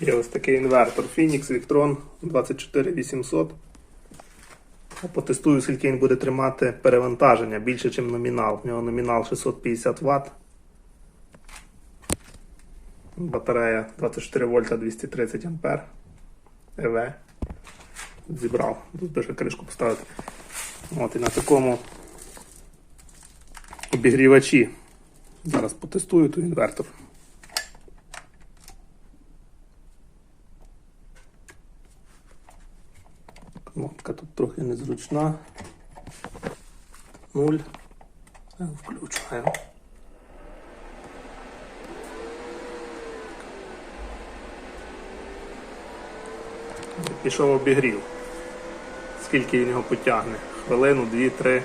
Є ось такий інвертор Phoenix Victron 24800. Потестую, скільки він буде тримати перевантаження більше, ніж номінал. У нього номінал 650 Вт. Батарея 24 вольта 230 ампер. ЕВ. Зібрав. Тут ще кришку поставити. От і на такому обігрівачі. Зараз потестую той інвертор. Кнопка незручна. Нуль. Включаємо. Пішов обігрів. Скільки він його потягне? Хвилину, дві, три.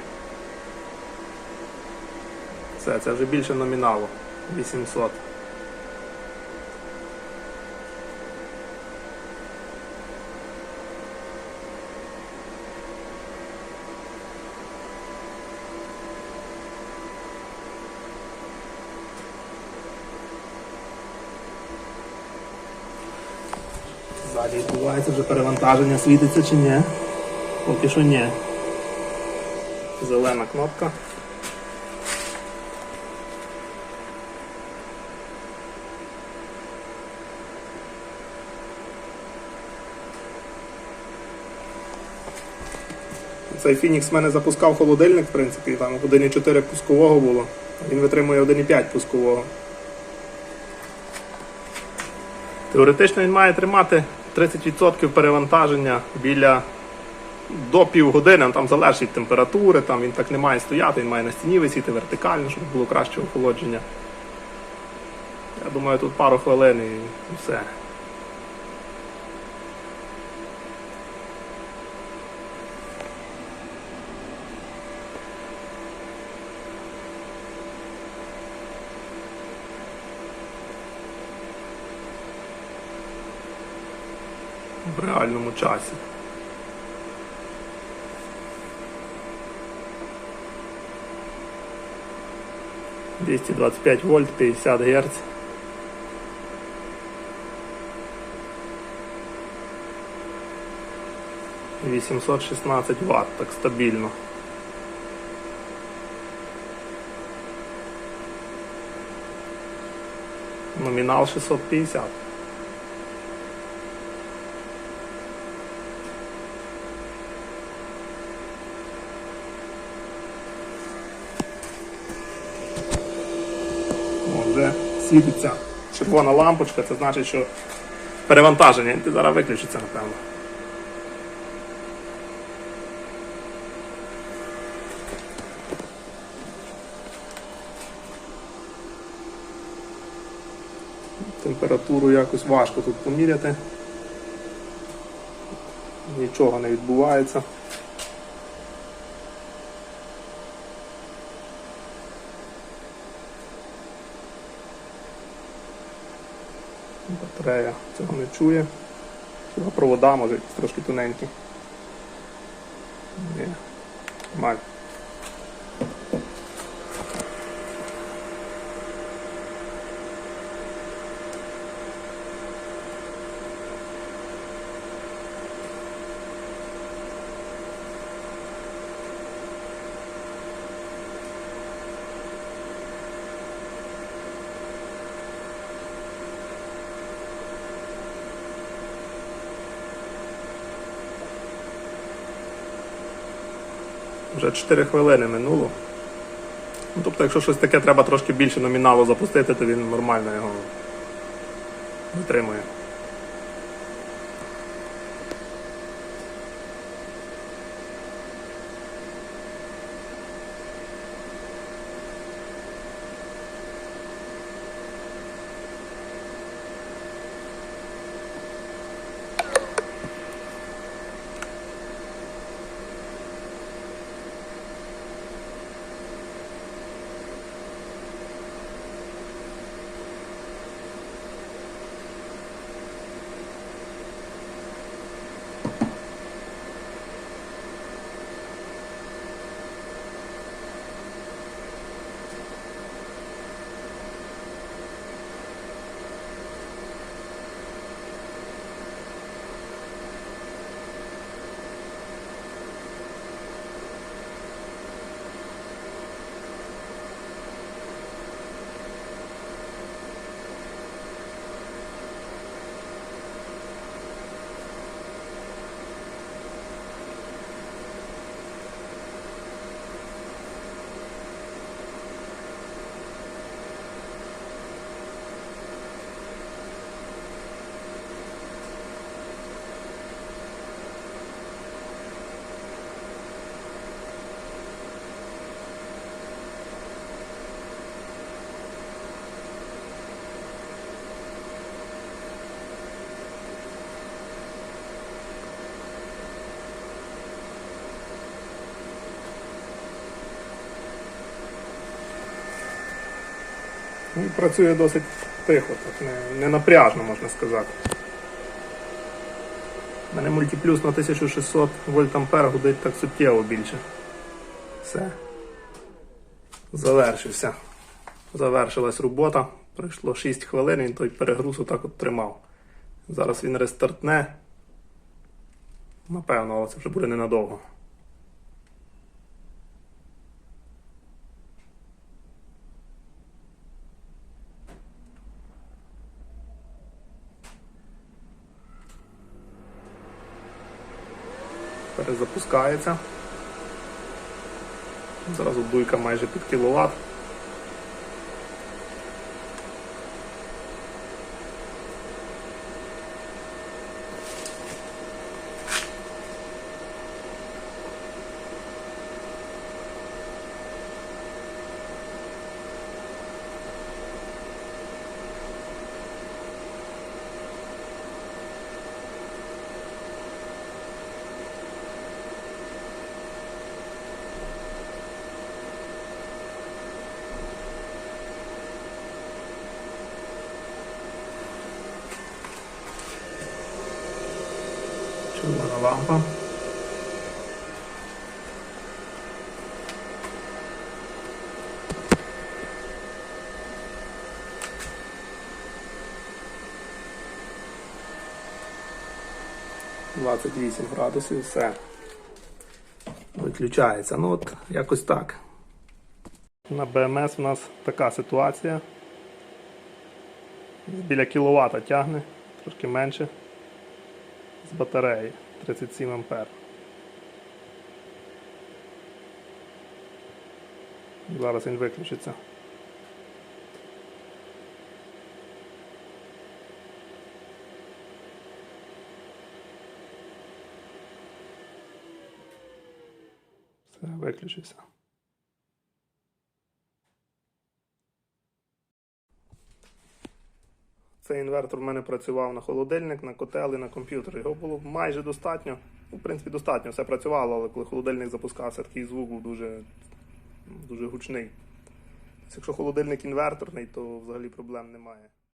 Все, це вже більше номіналу. 800. Ззаді відбувається вже перевантаження, світиться чи ні? Поки що ні. Зелена кнопка. Цей Phoenix в мене запускав холодильник, в принципі, там 1,4 пускового було. Він витримує 1,5 пускового. Теоретично він має тримати 30% перевантаження біля до півгодини, там залежить від температури, там він так не має стояти, він має на стіні висіти вертикально, щоб було краще охолодження. Я думаю, тут пару хвилин і все. В реальному часі. Двести двадцать пять вольт, 50 герц. Вісімсот шістнадцять ватт, так стабільно. Номінал 650. О, вже світиться червона лампочка, це значить, що перевантаження. Ти зараз виключиться, напевно. Температуру якось важко тут поміряти. Нічого не відбувається. Батарея цього не чує. Цього провода може трошки тоненькі. Нормально. Вже 4 хвилини минуло. Ну, тобто, якщо щось таке треба трошки більше номіналу запустити, то він нормально його витримує. І працює досить тихо, так не, не напряжно, можна сказати. У мене мультиплюс на 1600 вольт ампер гудить так суттєво більше. Все. Завершився. Завершилась робота. Пройшло 6 хвилин, він той перегруз отак от тримав. Зараз він рестартне. Напевно, але це вже буде ненадовго. Перезапускається. Зразу дуйка майже під кіловат. Червона лампа. Двадцять вісім градусів, все. Виключається. Ну от якось так. На БМС у нас така ситуація. Біля кіловата тягне, трошки менше з батареї 37 ампер. Зараз він виключиться. Все, виключився. Цей інвертор в мене працював на холодильник, на котел і на комп'ютер. Його було майже достатньо. Ну, в принципі, достатньо, все працювало, але коли холодильник запускався, такий звук був дуже, дуже гучний. Тобто, якщо холодильник інверторний, то взагалі проблем немає.